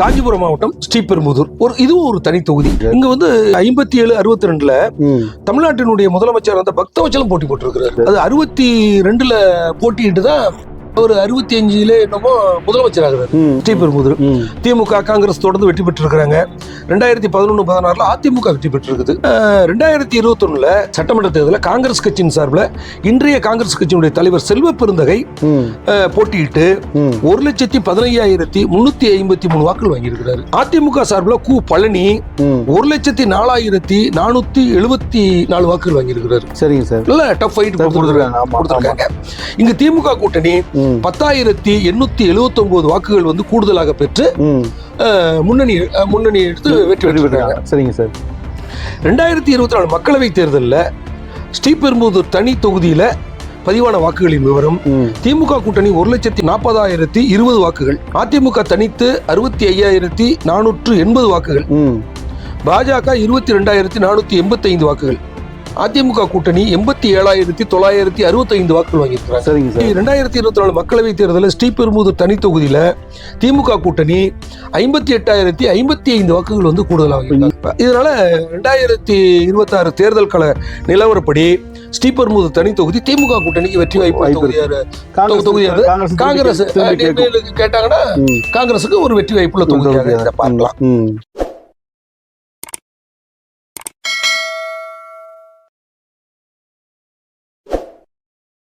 காஞ்சிபுரம் மாவட்டம் ஸ்ரீபெரும்புதூர். ஒரு இதுவும் ஒரு தனி தொகுதி. இங்க வந்து ஐம்பத்தி ஏழு அறுபத்தி ரெண்டுல தமிழ்நாட்டினுடைய முதலமைச்சர் வந்து பக்தவச்சலம் போட்டி போட்டிருக்கிறாரு. அது அறுபத்தி ரெண்டுல போட்டியிட்டு தான் ஒரு அறுபத்தி அஞ்சுல என்னமோ முதலமைச்சர் ஆகுறாரு ம். ஸ்ரீபெரும்புதூர். ம். திமுக காங்கிரஸ் தொடர்ந்து வெற்றி பெற்றிருக்கிறாங்க. ரெண்டாயிரத்தி பதினொன்று பதினாறுல அதிமுக வெற்றி பெற்றிருக்குது. ரெண்டாயிரத்தி இருபத்தொன்னுல சட்டமன்ற தேர்தலில் காங்கிரஸ் கட்சியின் சார்பில் இன்றைய காங்கிரஸ் கட்சியினுடைய தலைவர் செல்வ பெருந்தகை போட்டியிட்டு ஒரு லட்சத்தி பதினையாயிரத்தி முன்னூத்தி ஐம்பத்தி மூணு வாக்குகள் வாங்கியிருக்கிறாரு. அதிமுக சார்பில் கு பழனி ஒரு லட்சத்தி நாலாயிரத்தி நானூத்தி எழுபத்தி நாலு வாக்குகள் வாங்கியிருக்கிறாரு. சரிங்க சார். நல்ல டஃப் ஃபைட் கொடுத்துருக்காங்க, இங்க திமுக கூட்டணி பத்தாயிரத்தி எண்ணூத்தி எழுபத்தி ஒன்பது வாக்குகள் வந்து கூடுதலாக பெற்று முன்னணி முன்னணி எடுத்து வெற்றி பெற்றிருக்காங்க. சரிங்க சார். ரெண்டாயிரத்தி இருபத்தி நாலு மக்களவைத் தேர்தலில் ஸ்ரீபெரும்புதூர் தனி தொகுதியில பதிவான வாக்குகளின் விவரம் திமுக கூட்டணி ஒரு லட்சத்தி நாற்பதாயிரத்தி இருபது வாக்குகள் அதிமுக தனித்து அறுபத்தி ஐயாயிரத்தி நானூற்று எண்பது வாக்குகள் பாஜக இருபத்தி ரெண்டாயிரத்தி நானூத்தி எண்பத்தி ஐந்து வாக்குகள் அதிமுக கூட்டணி எண்பத்தி ஏழாயிரத்தி தொள்ளாயிரத்தி அறுபத்தி ஐந்து வாக்குகள் வாங்கியிருக்கிறாங்க. சரிங்க சார். ரெண்டாயிரத்தி இருபத்தி நாலு மக்களவைத் தேர்தலில் ஸ்ரீபெரும்புதூர் தனி தொகுதியில திமுக கூட்டணி ஐம்பத்தி எட்டாயிரத்தி ஐம்பத்தி ஐந்து வாக்குகள் வந்து கூடுதலாக வாங்கியிருக்காங்க. இதனால ரெண்டாயிரத்தி இருபத்தாறு தேர்தல் கள நிலவரப்படி ஸ்ரீபெரும்புதூர் தனி தொகுதி திமுக கூட்டணிக்கு வெற்றி வாய்ப்பு தொகுதியாரு. காங்கிரஸ் கேட்டாங்கன்னா காங்கிரஸுக்கு ஒரு வெற்றி வாய்ப்புள்ள தொகுதியாக பார்க்கலாம்.